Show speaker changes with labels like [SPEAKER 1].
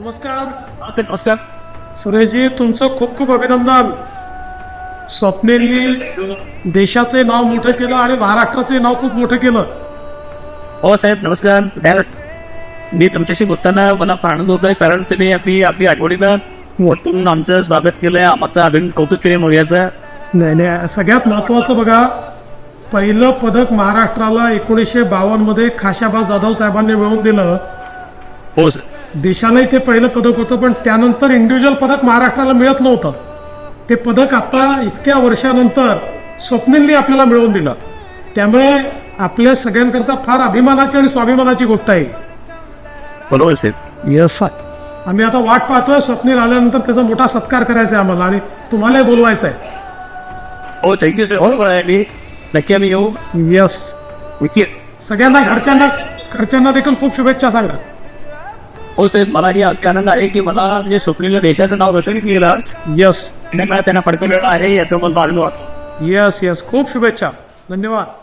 [SPEAKER 1] नमस्कार.
[SPEAKER 2] नमस्कार.
[SPEAKER 1] सुरेशजी तुमचं खूप खूप अभिनंदन. स्वप्नेली देशाचे नाव मोठं केलं आणि महाराष्ट्राचे नाव खूप मोठं केलं.
[SPEAKER 2] हो साहेब नमस्कार. मी तुमच्याशी बोलताना मला आनंद होत आहे कारण तुम्ही आपली आपली आठवणीनं मोठून आमचं स्वागत केलंय. आमचं अभिन कौतुक केले मोर्याचं
[SPEAKER 1] नाही नाही सगळ्यात महत्त्वाचं बघा पहिलं पदक महाराष्ट्राला एकोणीसशे बावन्नमध्ये खाशाबा जाधव साहेबांनी मिळवून दिलं.
[SPEAKER 2] हो सर
[SPEAKER 1] देशालाही ते पहिलं पदक होतं पण त्यानंतर इंडिव्हिज्युअल पदक महाराष्ट्राला मिळत नव्हतं. ते पदक आता इतक्या वर्षानंतर स्वप्नीलनी आपल्याला मिळवून दिलं. त्यामुळे आपल्या सगळ्यांकरता फार अभिमानाची आणि स्वाभिमानाची गोष्ट आहे.
[SPEAKER 2] बरोबर साहेब.
[SPEAKER 1] यस आम्ही आता वाट पाहतोय स्वप्नील आल्यानंतर त्याचा मोठा सत्कार करायचा आहे आम्हाला आणि तुम्हालाही बोलवायचं आहे.
[SPEAKER 2] हो थँक्यू सर हो मी नक्की आम्ही येऊ.
[SPEAKER 1] यस
[SPEAKER 2] विकी
[SPEAKER 1] सगळ्यांना घरच्यांना घरच्यांना देखील खूप शुभेच्छा सांगा.
[SPEAKER 2] हो साहेब मला ही आनंद आहे की मला म्हणजे स्वप्नीला देशाचं नाव रोशन केलं
[SPEAKER 1] यस
[SPEAKER 2] आणि मला त्यांना पडकवलेलं आहे याचं मला आनंद वाटतो
[SPEAKER 1] यस यस खूप शुभेच्छा. धन्यवाद.